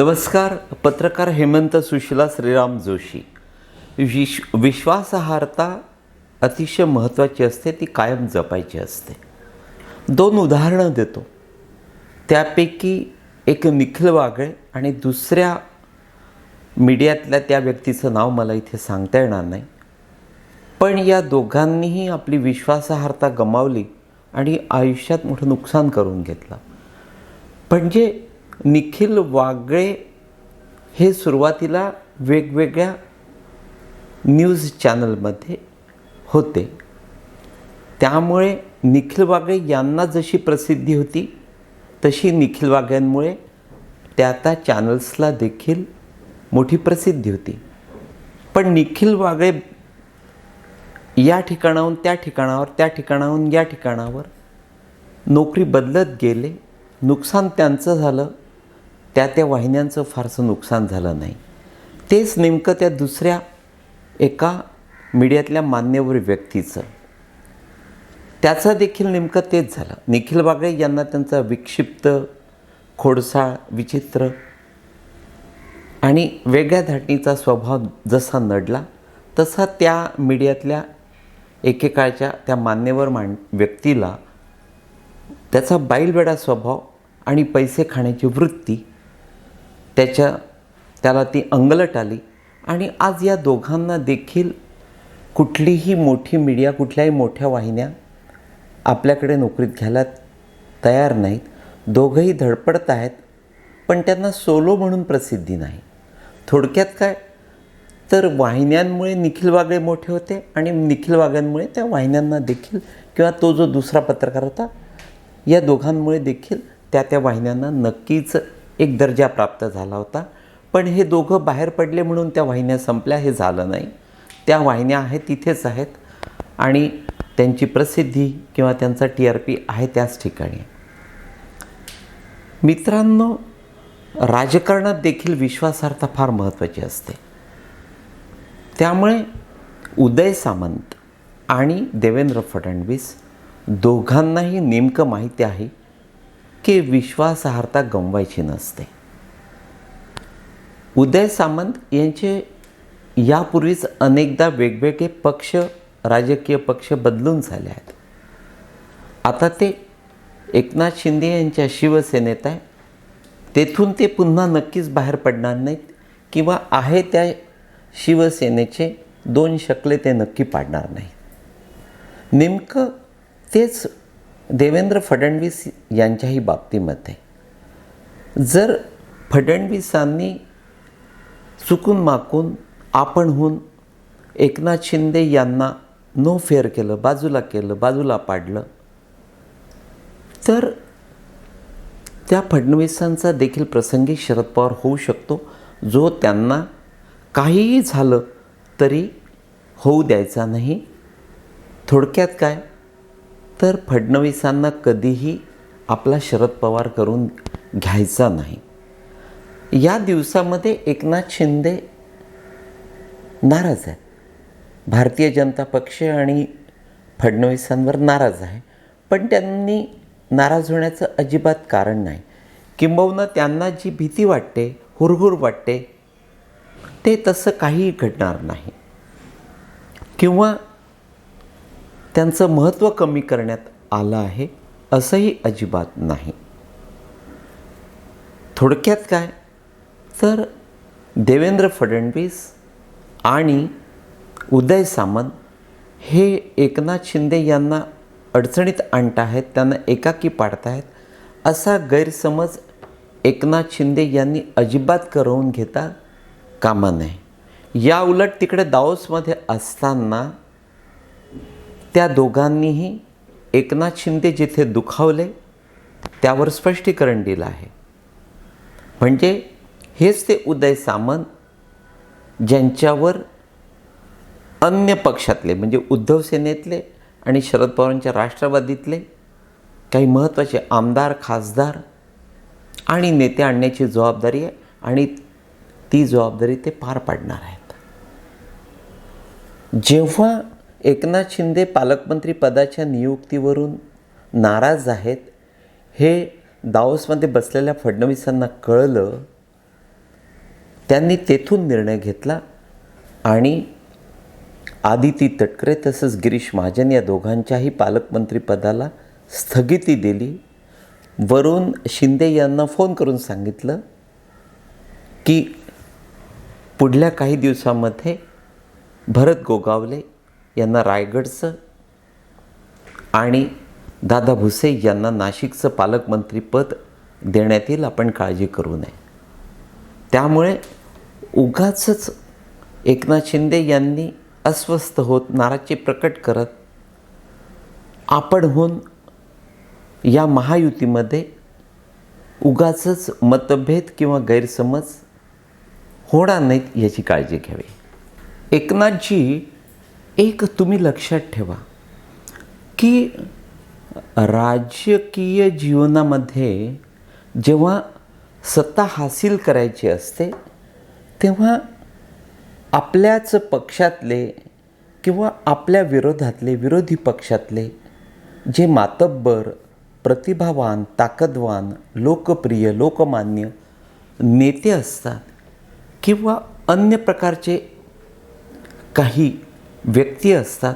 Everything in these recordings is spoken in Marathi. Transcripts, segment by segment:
नमस्कार पत्रकार हेमंत सुशिला श्रीराम जोशी. विश विश्वासार्हता अतिशय महत्त्वाची असते ती कायम जपायची असते. दोन उदाहरणं देतो. त्यापैकी एक निखिल वागळे आणि दुसऱ्या मीडियातल्या त्या व्यक्तीचं नाव मला इथे सांगता येणार नाही. पण या दोघांनीही आपली विश्वासार्हता गमावली आणि आयुष्यात मोठं नुकसान करून घेतलं. म्हणजे निखिल वागळे हे सुरुवातीला वेगवेगळ्या न्यूज चॅनलमध्ये होते. त्यामुळे निखिल वागळे यांना जशी प्रसिद्धी होती तशी निखिल वागळ्यांमुळे त्या त्या चॅनल्सला देखील मोठी प्रसिद्धी होती. पण निखिल वागळे या ठिकाणाहून त्या ठिकाणावर त्या ठिकाणाहून या ठिकाणावर नोकरी बदलत गेले. नुकसान त्यांचं झालं. त्या त्या वाहिन्यांचं फारसं नुकसान झालं नाही. तेच नेमकं त्या दुसऱ्या एका मीडियातल्या मान्यवर व्यक्तीचं. त्याचं देखील नेमकं तेच झालं. निखिल बागळे यांना त्यांचा विक्षिप्त खोडसाळ विचित्र आणि वेगळ्या धाटणीचा स्वभाव जसा नडला तसा त्या मीडियातल्या एकेकाळच्या त्या मान्यवर मान व्यक्तीला त्याचा बैलवेडा स्वभाव आणि पैसे खाण्याची वृत्ती त्याच्या त्याला ती अंगलट आली. आणि आज या दोघांना देखील कुठलीही मोठी मीडिया कुठल्याही मोठ्या वाहिन्या आपल्याकडे नोकरीत घ्यायला तयार नाहीत. दोघंही धडपडत आहेत पण त्यांना सोलो म्हणून प्रसिद्धी नाही. थोडक्यात काय? तर वाहिन्यांमुळे निखिल वागळे मोठे होते आणि निखिल वागळ्यांमुळे त्या वाहिन्यांना देखील किंवा तो जो दुसरा पत्रकार होता या दोघांमुळे देखील त्या त्या वाहिन्यांना नक्कीच एक दर्जा प्राप्त झाला होता. पण हे दोघं बाहेर पडले म्हणून त्या वाहिन्या संपल्या हे झालं नाही. त्या वाहिन्या आहेत तिथेच आहेत आणि त्यांची प्रसिद्धी किंवा त्यांचा टी आर पी आहे त्याच ठिकाणी. मित्रांनो राजकारणात देखील विश्वासार्हता फार महत्त्वाची असते. त्यामुळे उदय सामंत आणि देवेंद्र फडणवीस दोघांनाही नेमकं माहिती आहे की विश्वासार्हता गमवायची नसते. उदय सामंत यांचे यापूर्वीच अनेकदा वेगवेगळे पक्ष राजकीय पक्ष बदलून झाले आहेत. आता ते एकनाथ शिंदे यांच्या शिवसेनेत आहे. तेथून ते पुन्हा नक्कीच बाहेर पडणार नाहीत किंवा आहे त्या शिवसेनेचे दोन शकले ते नक्की पाडणार नाहीत. नेमकं तेच देवेंद्र फडणवीस यांच्याही बाबतीमध्ये जर फडणवीसांनी चुकून माकून आपणहून एकनाथ शिंदे यांना नो फेअर केलं बाजूला केलं बाजूला पाडलं तर त्या फडणवीसांचा देखील प्रसंगी शरद पवार होऊ शकतो. जो त्यांना काहीही झालं तरी होऊ द्यायचा नाही. थोडक्यात काय? तर फडणवीसांना कधीही आपला शरद पवार करून घ्यायचा नाही. या दिवसामध्ये एकनाथ शिंदे नाराज आहेत. भारतीय जनता पक्ष आणि फडणवीसांवर नाराज आहे. पण त्यांनी नाराज होण्याचं अजिबात कारण नाही. किंबहुना त्यांना जी भीती वाटते हुरहुर वाटते ते तसं काहीही घडणार नाही. किंवा त्यांचं महत्त्व कमी करण्यात आलं आहे असंही अजिबात नाही. थोडक्यात काय? तर देवेंद्र फडणवीस आणि उदय सामंत हे एकनाथ शिंदे यांना अडचणीत आणत आहेत त्यांना एकाकी पाडत आहेत असा गैरसमज एकनाथ शिंदे यांनी अजिबात करवून घेता कामा नये. या उलट तिकडे दाओसमध्ये असताना त्या दोघांनीही एकनाथ शिंदे जिथे दुखावले त्यावर स्पष्टीकरण दिलं आहे. म्हणजे हेच ते उदय सामंत ज्यांच्यावर अन्य पक्षातले म्हणजे उद्धव सेनेतले आणि शरद पवारांच्या राष्ट्रवादीतले काही महत्त्वाचे आमदार खासदार आणि नेते आणण्याची जबाबदारी आहे आणि ती जबाबदारी ते पार पाडणार आहेत. जेव्हा एकनाथ शिंदे पालकमंत्री पदाच्या नियुक्तीवरून नाराज आहेत हे दाओसमध्ये बसलेल्या फडणवीसांना कळलं त्यांनी तेथून निर्णय घेतला आणि आदिती तटकरे तसंच गिरीश महाजन या दोघांच्याही पालकमंत्रीपदाला स्थगिती दिली. वरून शिंदे यांना फोन करून सांगितलं की पुढल्या काही दिवसामध्ये भरत गोगावले यांना रायगडचं आणि दादा भुसे यांना नाशिकचं पालकमंत्रीपद देण्यात येईल आपण काळजी करू नये. त्यामुळे उगाचच एकनाथ शिंदे यांनी अस्वस्थ होत नाराजी प्रकट करत आपणहून या महायुतीमध्ये उगाचच मतभेद किंवा गैरसमज होणार नाहीत याची काळजी घ्यावी. एकनाथजी एक तुम्ही लक्षात ठेवा की राजकीय जीवनामध्ये जेव्हा सत्ता हासिल करायची असते तेव्हा आपल्याच पक्षातले किंवा आपल्या विरोधातले विरोधी पक्षातले जे मातब्बर प्रतिभावान ताकदवान लोकप्रिय लोकमान्य नेते असतात किंवा अन्य प्रकारचे काही व्यक्ती असतात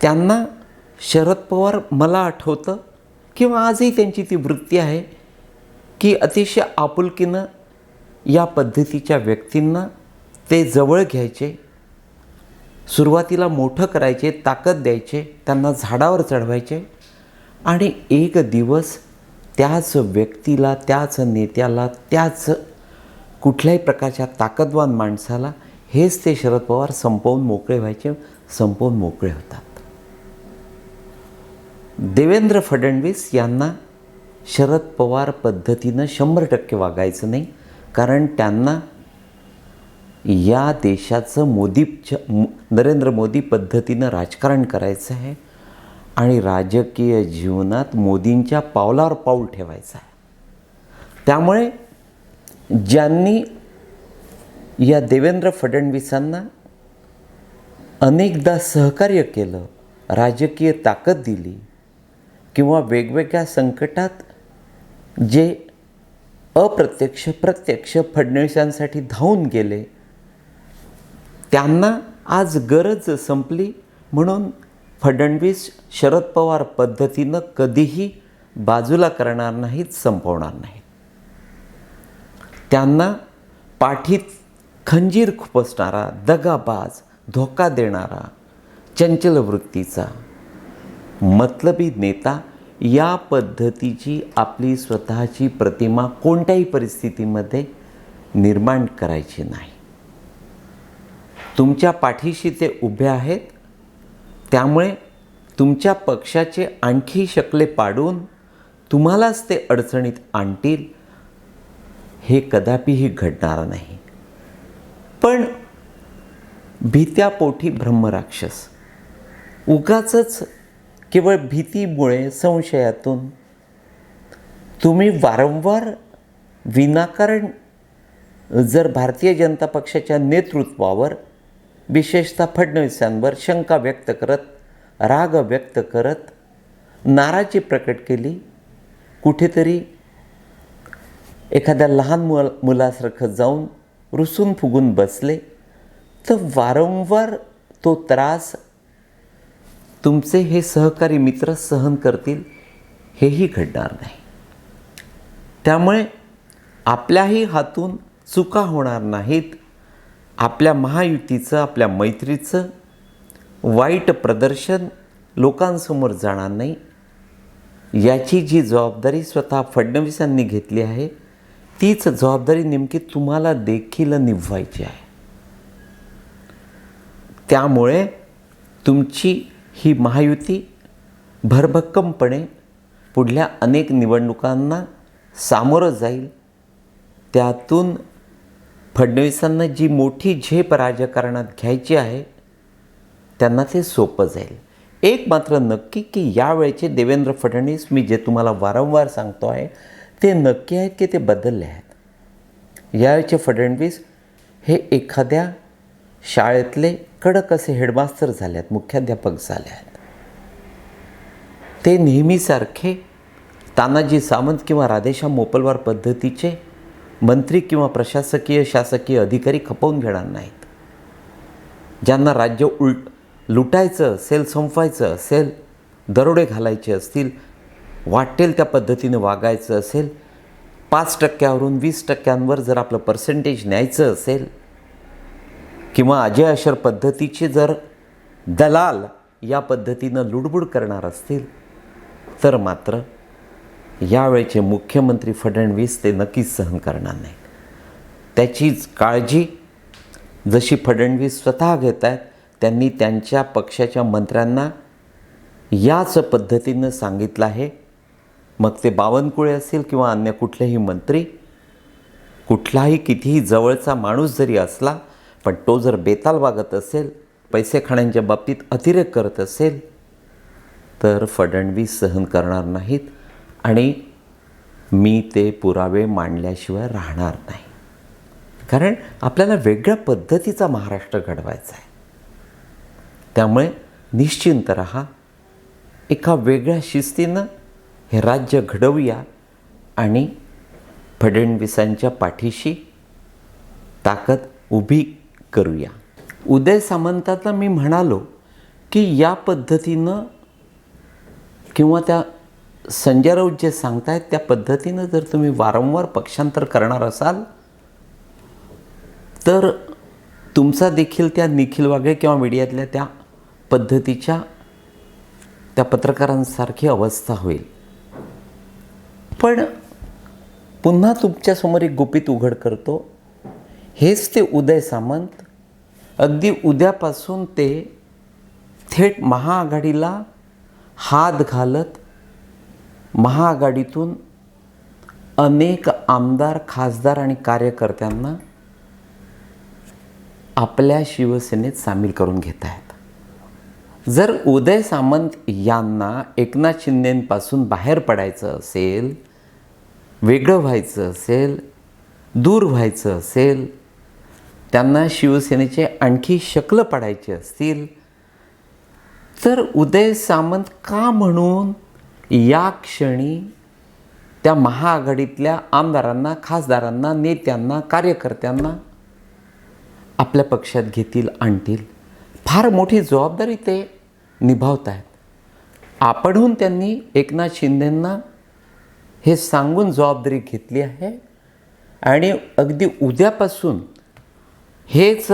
त्यांना शरद पवार मला आठवतं किंवा आजही त्यांची ती वृत्ती आहे की अतिशय आपुलकीनं या पद्धतीच्या व्यक्तींना ते जवळ घ्यायचे सुरुवातीला मोठं करायचे ताकद द्यायचे त्यांना झाडावर चढवायचे आणि एक दिवस त्याच व्यक्तीला त्याच नेत्याला त्याच कुठल्याही प्रकारच्या ताकदवान माणसाला हेच ते शरद पवार संपवून मोकळे व्हायचे संपवून मोकळे होतात. देवेंद्र फडणवीस यांना शरद पवार पद्धतीनं शंभर टक्के वागायचं नाही कारण त्यांना या देशाचं मोदी नरेंद्र मोदी पद्धतीनं राजकारण करायचं आहे आणि राजकीय जीवनात मोदींच्या पावलावर पाऊल ठेवायचं आहे. त्यामुळे ज्यांनी या देवेंद्र फडणवीसांना अनेकदा सहकार्य केलं राजकीय ताकद दिली किंवा वेगवेगळ्या संकटात जे अप्रत्यक्ष प्रत्यक्ष फडणवीसांसाठी धावून गेले त्यांना आज गरज संपली म्हणून फडणवीस शरद पवार पद्धतीनं कधीही बाजूला करणार नाहीत संपवणार नाहीत. त्यांना पाठीत खंजीर खुपसणारा दगाबाज धोका देणारा चंचल वृत्तीचा. मतलबी नेता या पद्धतीची आपली स्वतःची प्रतिमा कोणत्याही परिस्थितीमध्ये निर्माण करायची नाही. तुमच्या पाठीशी ते उभे आहेत त्यामुळे तुमच्या पक्षाचे आणखी शकले पाडून तुम्हालाच ते अडचणीत आणतील हे कदापिही घडणार नाही. पण भीत्यापोटी ब्रह्मराक्षस. उगाच केवळ भीतीमुळे संशयातून तुम्ही वारंवार विनाकारण जर भारतीय जनता पक्षाच्या नेतृत्वावर विशेषतः फडणवीसांवर शंका व्यक्त करत राग व्यक्त करत नाराजी प्रकट केली कुठेतरी एखाद्या लहान मुल मुलासारखं जाऊन रुसून फुगून बसले तर वारंवार तो त्रास तुमचे हे सहकारी मित्र सहन करतील हेही घडणार नाही. त्यामुळे आपल्याही हातून चुका होणार नाहीत. आपल्या महायुतीचं आपल्या मैत्रीचं वाईट प्रदर्शन लोकांसमोर जाणार नाही. याची जी जबाबदारी स्वतः फडणवीसांनी घेतली आहे तीच जबाबदारी नेमकी तुम्हाला देखील निभवायची आहे. त्यामुळे तुमची ही महायुती भरभक्कमपणे पुढल्या अनेक निवडणुकांना सामोरं जाईल. त्यातून फडणवीसांना जी मोठी झेप राजकारणात घ्यायची आहे त्यांना ते सोपं जाईल. एक मात्र नक्की की यावेळेचे देवेंद्र फडणवीस मी जे तुम्हाला वारंवार सांगतो आहे ते नक्की आहेत की ते बदलले आहेत? यावेळचे फडणवीस हे एखाद्या शाळेतले कडक असे हेडमास्तर झाले आहेत मुख्याध्यापक झाले आहेत. ते नेहमीसारखे तानाजी सावंत किंवा राधेश्याम मोपलवार पद्धतीचे मंत्री किंवा प्रशासकीय शासकीय अधिकारी खपवून घेणार नाहीत. ज्यांना राज्य उलट लुटायचं असेल संपवायचं असेल दरोडे घालायचे असतील वाटेल त्या पद्धतीनं वागायचं असेल पाच टक्क्यावरून वीस टक्क्यांवर जर आपलं पर्सेंटेज न्यायचं असेल किंवा अजय अशर पद्धतीचे जर दलाल या पद्धतीनं लुडबुड करणार असतील तर मात्र यावेळचे मुख्यमंत्री फडणवीस ते नक्कीच सहन करणार नाही त्याचीच काळजी जशी फडणवीस स्वतः घेत आहेत त्यांनी त्यांच्या पक्षाच्या मंत्र्यांना याच पद्धतीनं सांगितलं आहे मग ते बावनकुळे असेल किंवा अन्य कुठलेही मंत्री कुठलाही कितीही जवळचा माणूस जरी असला पण तो जर बेताल वागत असेल पैसे खाण्याच्या बाबतीत अतिरेक करत असेल तर फडणवीस सहन करणार नाहीत आणि मी ते पुरावे मांडल्याशिवाय राहणार नाही. कारण आपल्याला वेगळ्या पद्धतीचा महाराष्ट्र घडवायचा आहे. त्यामुळे निश्चिंत रहा. एका वेगळ्या शिस्तीनं हे राज्य घडवूया आणि फडणवीसांच्या पाठीशी ताकद उभी करूया. उदय सामंतांना मी म्हणालो की या पद्धतीनं किंवा त्या संजय राऊत जे सांगतायत त्या पद्धतीनं जर तुम्ही वारंवार पक्षांतर करणार असाल तर तुमचा देखील त्या निखिल वागळे किंवा मीडियातल्या त्या पद्धतीच्या त्या पत्रकारांसारखी अवस्था होईल. पण पुन्हा तुमच्यासमोर एक गुपित उघड करतो. हेच ते उदय सामंत. अगदी उद्यापासून ते थेट महाआघाडीला हात घालत महाआघाडीतून अनेक आमदार खासदार आणि कार्यकर्त्यांना आपल्या शिवसेनेत सामील करून घेत आहेत. जर उदय सामंत यांना एकनाथ शिंदेपासून बाहेर पडायचं असेल वेगळं व्हायचं असेल दूर व्हायचं असेल त्यांना शिवसेनेचे आणखी शकलं पाडायचे असतील तर उदय सामंत का म्हणून या क्षणी त्या महाआघाडीतल्या आमदारांना खासदारांना नेत्यांना कार्यकर्त्यांना आपल्या पक्षात घेतील आणतील? फार मोठी जबाबदारी ते निभावत आहेत आपणहून त्यांनी एकनाथ शिंदेंना हे सांगून जबाबदारी घेतली आहे. आणि अगदी उद्यापासून हेच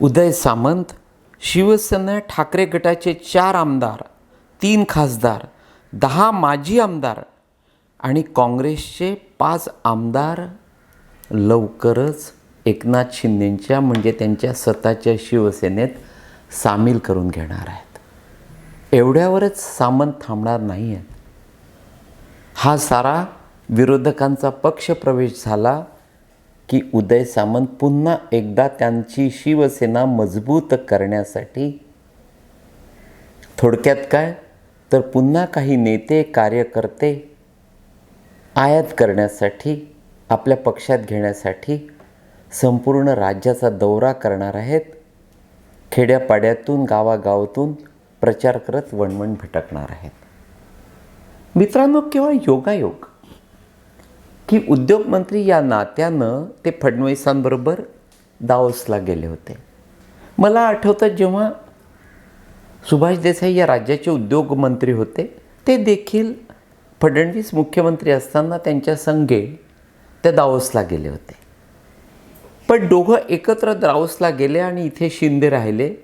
उदय सामंत शिवसेना ठाकरे गटाचे चार आमदार तीन खासदार दहा माजी आमदार आणि काँग्रेसचे पाच आमदार लवकरच एकनाथ शिंदेंच्या म्हणजे त्यांच्या स्वतःच्या शिवसेनेत सामील करून घेणार आहेत. एवढ्यावरच सामंत थांबणार नाही आहेत हा सारा विरोधकांचा पक्षप्रवेश झाला की उदय सामंत पुन्हा एकदा त्यांची शिवसेना मजबूत करण्यासाठी थोडक्यात काय? तर पुन्हा काही नेते कार्यकर्ते आयात करण्यासाठी आपल्या पक्षात घेण्यासाठी संपूर्ण राज्याचा दौरा करणार आहेत. खेड्यापाड्यातून गावागावातून प्रचार करत वणवण भटकणार आहेत. मित्रांनो केवळ योगायोग. की उद्योगमंत्री या नात्यानं ते फडणवीसांबरोबर दाओसला गेले होते. मला आठवतं जेव्हा सुभाष देसाई या राज्याचे उद्योगमंत्री होते ते देखील फडणवीस मुख्यमंत्री असताना त्यांच्या संघे ते दाओसला गेले होते. पण दोघं एकत्र दाओसला गेले आणि इथे शिंदे राहिले.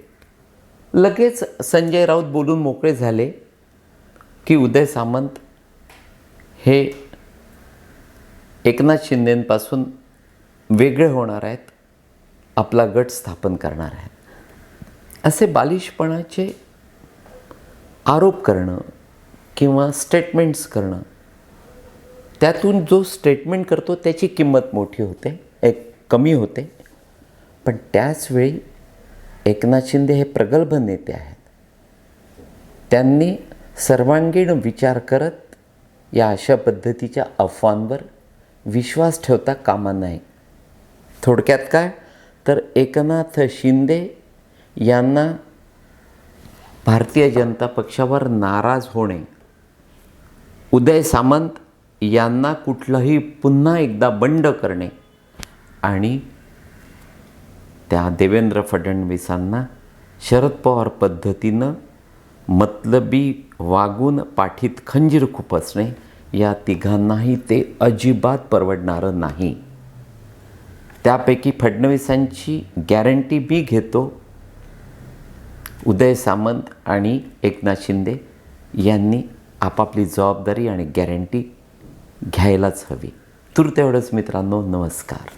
लगेच संजय राऊत बोलून मोकळे झाले की उदय सामंत हे एकनाथ शिंदेपासून वेगळे होणार आहेत आपला गट स्थापन करणार आहेत. असे बालिशपणाचे आरोप करणं किंवा स्टेटमेंट्स करणं त्यातून जो स्टेटमेंट करतो त्याची किंमत मोठी होते एक कमी होते. पण त्याचवेळी एकनाथ शिंदे हे प्रगल्भ नेते आहेत. त्यांनी सर्वांगीण विचार करत या अशा पद्धतीच्या अफवांवर विश्वास ठेवता कामा नाही. थोडक्यात काय? तर एकनाथ शिंदे यांना भारतीय जनता पक्षावर नाराज होणे. उदय सामंत यांना कुठलंही पुन्हा एकदा बंड करणे आणि त्या देवेंद्र फडणवीसांना शरद पवार पद्धतीनं मतलबी वागून पाठीत खंजीर खुपसणे या तिघांनाही ते अजिबात परवडणारं नाही. त्यापैकी फडणवीसांची गॅरंटी मी घेतो. उदय सामंत आणि एकनाथ शिंदे यांनी आपापली जबाबदारी आणि गॅरंटी घ्यायलाच हवी. तुर तेवढंच मित्रांनो नमस्कार.